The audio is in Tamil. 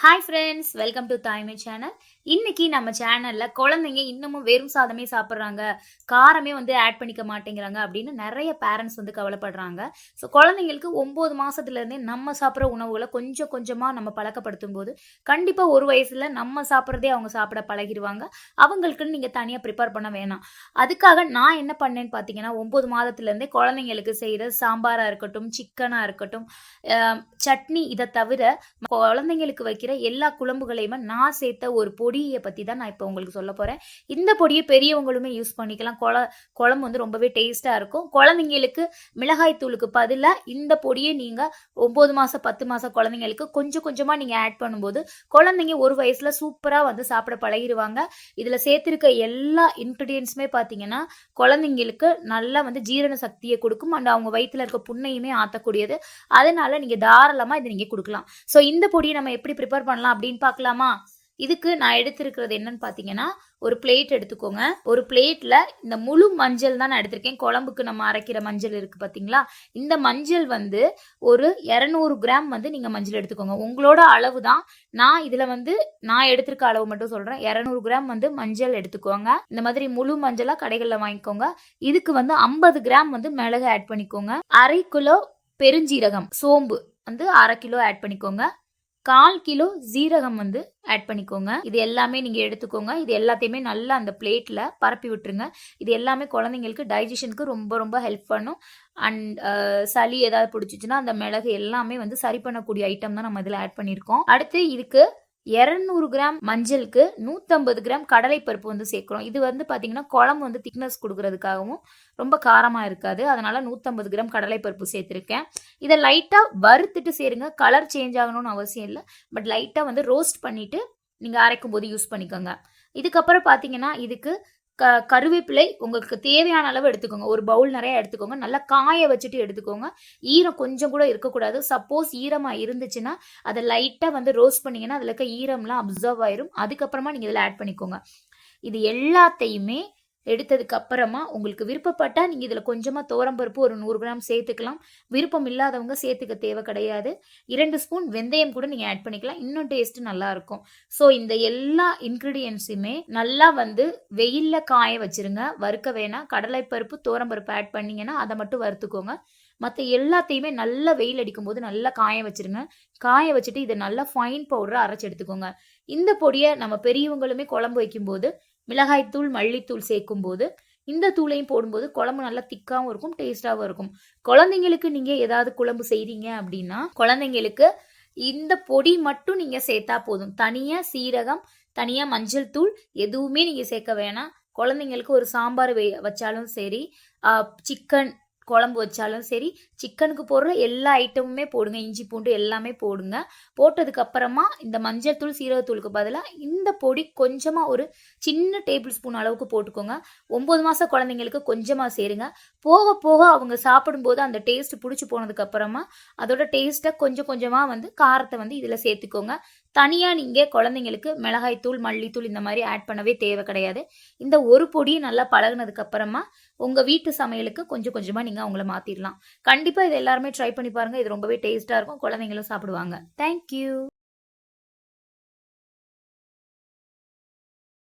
Hi friends welcome to Thaimai channel இன்னைக்கு நம்ம சேனல்ல குழந்தைங்க இன்னமும் வெறும் சாதமே சாப்பிட்றாங்க. காரமே வந்து ஆட் பண்ணிக்க மாட்டேங்கிறாங்க அப்படின்னு நிறைய பேரண்ட்ஸ் வந்து கவலைப்படுறாங்க. ஸோ குழந்தைங்களுக்கு ஒம்பது மாசத்துல இருந்தே நம்ம சாப்பிட்ற உணவுகளை கொஞ்சம் கொஞ்சமா நம்ம பழக்கப்படுத்தும் போது கண்டிப்பா ஒரு வயசுல நம்ம சாப்பிட்றதே அவங்க சாப்பிட பழகிடுவாங்க. அவங்களுக்குன்னு நீங்க தனியா ப்ரிப்பேர் பண்ண வேணாம். அதுக்காக நான் என்ன பண்ணேன்னு பார்த்தீங்கன்னா ஒம்பது மாதத்துல இருந்தே குழந்தைங்களுக்கு செய்யற சாம்பாரா இருக்கட்டும் சிக்கனா இருக்கட்டும் சட்னி இதை தவிர குழந்தைங்களுக்கு வைக்கிற எல்லா குழம்புகளையுமே நான் சேர்த்த ஒரு பொடியை பற்றி தான் நான் இப்போ உங்களுக்கு சொல்ல போகிறேன் இந்த பொடியை பெரியவங்களுமே யூஸ் பண்ணிக்கலாம். குழ குழம்பு வந்து ரொம்பவே டேஸ்ட்டாக இருக்கும். குழந்தைங்களுக்கு மிளகாய் தூளுக்கு பதிலாக இந்த பொடியை நீங்கள் ஒம்பது மாதம் பத்து மாதம் குழந்தைங்களுக்கு கொஞ்சம் கொஞ்சமாக நீங்கள் ஆட் பண்ணும்போது குழந்தைங்க ஒரு வயசில் சூப்பராக வந்து சாப்பிட பழகிடுவாங்க. இதில் சேர்த்துருக்க எல்லா இன்க்ரீடியன்ஸுமே பார்த்தீங்கன்னா குழந்தைங்களுக்கு நல்லா வந்து ஜீரண சக்தியை கொடுக்கும். அண்ட் அவங்க வயிற்றில் இருக்க புண்ணையுமே ஆற்றக்கூடியது அதனால நீங்கள் தாராளமாக இதை நீங்கள் கொடுக்கலாம். ஸோ இந்த பொடியை நம்ம எப்படி ப்ரிப்பேர் பண்ணலாம் அப்படின்னு பார்க்கலாமா? இதுக்கு நான் எடுத்திருக்கிறது என்னன்னு பார்த்தீங்கன்னா ஒரு பிளேட் எடுத்துக்கோங்க. ஒரு பிளேட்ல இந்த முழு மஞ்சள் தான் நான் எடுத்திருக்கேன். குழம்புக்கு நம்ம அரைக்கிற மஞ்சள் இருக்குது பார்த்தீங்களா? இந்த மஞ்சள் வந்து ஒரு இரநூறு கிராம் வந்து நீங்க மஞ்சள் எடுத்துக்கோங்க. உங்களோட அளவு தான். நான் இதுல வந்து நான் எடுத்திருக்க அளவு மட்டும் சொல்றேன். இரநூறு கிராம் வந்து மஞ்சள் எடுத்துக்கோங்க. இந்த மாதிரி முழு மஞ்சளா கடைகளில் வாங்கிக்கோங்க. இதுக்கு வந்து ஐம்பது கிராம் வந்து மிளகு ஆட் பண்ணிக்கோங்க. அரை கிலோ பெருஞ்சீரகம் சோம்பு வந்து அரை கிலோ ஆட் பண்ணிக்கோங்க. கால் கிலோ ஜீரகம் வந்து ஆட் பண்ணிக்கோங்க. இது எல்லாமே நீங்கள் எடுத்துக்கோங்க. இது எல்லாத்தையுமே நல்லா அந்த பிளேட்டில் பரப்பி விட்டுருங்க. இது எல்லாமே குழந்தைங்களுக்கு டைஜஷனுக்கு ரொம்ப ரொம்ப ஹெல்ப் பண்ணும். அண்ட் சளி ஏதாவது பிடிச்சிச்சுன்னா அந்த மிளகு எல்லாமே வந்து சரி பண்ணக்கூடிய ஐட்டம் தான் நம்ம இதில் ஆட் பண்ணியிருக்கோம். அடுத்து இதுக்கு இரநூறு கிராம் மஞ்சளுக்கு நூற்றம்பது கிராம் கடலைப்பருப்பு வந்து சேர்க்குறோம். இது வந்து பார்த்தீங்கன்னா குழம்பு வந்து திக்னஸ் கொடுக்கறதுக்காகவும் ரொம்ப காரமாக இருக்காது. அதனால் நூற்றம்பது கிராம் கடலைப்பருப்பு சேர்த்துருக்கேன். இதை லைட்டாக வறுத்துட்டு சேருங்க. கலர் சேஞ்ச் ஆகணும்னு அவசியம் இல்லை. பட் லைட்டாக வந்து ரோஸ்ட் பண்ணிவிட்டு நீங்கள் அரைக்கும் போது யூஸ் பண்ணிக்கோங்க. இதுக்கப்புறம் பார்த்தீங்கன்னா இதுக்கு க கருவேப்பிலை உங்களுக்கு தேவையான அளவு எடுத்துக்கோங்க. ஒரு பவுல் நிறைய எடுத்துக்கோங்க. நல்லா காய வச்சுட்டு எடுத்துக்கோங்க. ஈரம் கொஞ்சம் கூட இருக்கக்கூடாது. சப்போஸ் ஈரமாக இருந்துச்சுன்னா அதை லைட்டாக வந்து ரோஸ்ட் பண்ணிங்கன்னா அதில் இருக்க ஈரம்லாம் அப்சர்வ் ஆயிரும். அதுக்கப்புறமா நீங்கள் இதில் ஆட் பண்ணிக்கோங்க. இது எல்லாத்தையுமே எடுத்ததுக்கு அப்புறமா உங்களுக்கு விருப்பப்பட்டால் நீங்கள் இதில் கொஞ்சமாக தோரம்பருப்பு ஒரு நூறு கிராம் சேர்த்துக்கலாம். விருப்பம் இல்லாதவங்க சேர்த்துக்க தேவை கிடையாது. இரண்டு ஸ்பூன் வெந்தயம் கூட நீங்கள் ஆட் பண்ணிக்கலாம். இன்னும் டேஸ்ட்டு நல்லாயிருக்கும் ஸோ இந்த எல்லா இன்க்ரீடியன்ஸுமே நல்லா வந்து வெயிலில் காய வச்சுருங்க. வறுக்க வேணாம். கடலைப்பருப்பு தோரம்பருப்பு ஆட் பண்ணிங்கன்னா அதை மட்டும் வறுத்துக்கோங்க. மற்ற எல்லாத்தையுமே நல்லா வெயில் அடிக்கும் போது நல்லா காய வச்சிருங்க. காய வச்சுட்டு இதை நல்லா ஃபைன் பவுடரை அரைச்சி எடுத்துக்கோங்க. இந்த பொடியை நம்ம பெரியவங்களுமே குழம்பு வைக்கும்போது மிளகாய்த்தூள் மல்லித்தூள் சேர்க்கும் போது இந்த தூளையும் போடும்போது குழம்பு நல்லா திக்காகவும் இருக்கும் டேஸ்டாகவும் இருக்கும். குழந்தைங்களுக்கு நீங்கள் ஏதாவது குழம்பு செய்கிறீங்க அப்படின்னா குழந்தைங்களுக்கு இந்த பொடி மட்டும் நீங்கள் சேர்த்தா போதும். தனியாக சீரகம் தனியாக மஞ்சள் தூள் எதுவுமே நீங்கள் சேர்க்க வேணாம். குழந்தைங்களுக்கு ஒரு சாம்பார் வை வச்சாலும் சரி சிக்கன் குழம்பு வச்சாலும் சரி சிக்கனுக்கு போடுற எல்லா ஐட்டமுமே போடுங்க. இஞ்சி பூண்டு எல்லாமே போடுங்க. போட்டதுக்கு அப்புறமா இந்த மஞ்சள் தூள் சீரகத்தூளுக்கு பதிலாக இந்த பொடி கொஞ்சமாக ஒரு சின்ன டேபிள் ஸ்பூன் அளவுக்கு போட்டுக்கோங்க. ஒம்பது மாதம் குழந்தைங்களுக்கு கொஞ்சமாக சேருங்க. போக போக அவங்க சாப்பிடும்போது அந்த டேஸ்ட் பிடிச்சி போனதுக்கு அப்புறமா அதோட டேஸ்ட்டை கொஞ்சம் கொஞ்சமாக வந்து காரத்தை வந்து இதில் சேர்த்துக்கோங்க. தனியாக நீங்கள் குழந்தைங்களுக்கு மிளகாய்த்தூள் மல்லித்தூள் இந்த மாதிரி ஆட் பண்ணவே தேவை கிடையாது. இந்த ஒரு பொடியை நல்லா பழகினதுக்கப்புறமா உங்கள் வீட்டு சமையலுக்கு கொஞ்சம் கொஞ்சமாக நீங்கள் அவங்கள மாற்றிடலாம் கண்டிப்பாக இது எல்லாருமே ட்ரை பண்ணி பாருங்கள் இது ரொம்பவே டேஸ்ட்டாக இருக்கும். குழந்தைங்களும் சாப்பிடுவாங்க. தேங்க்யூ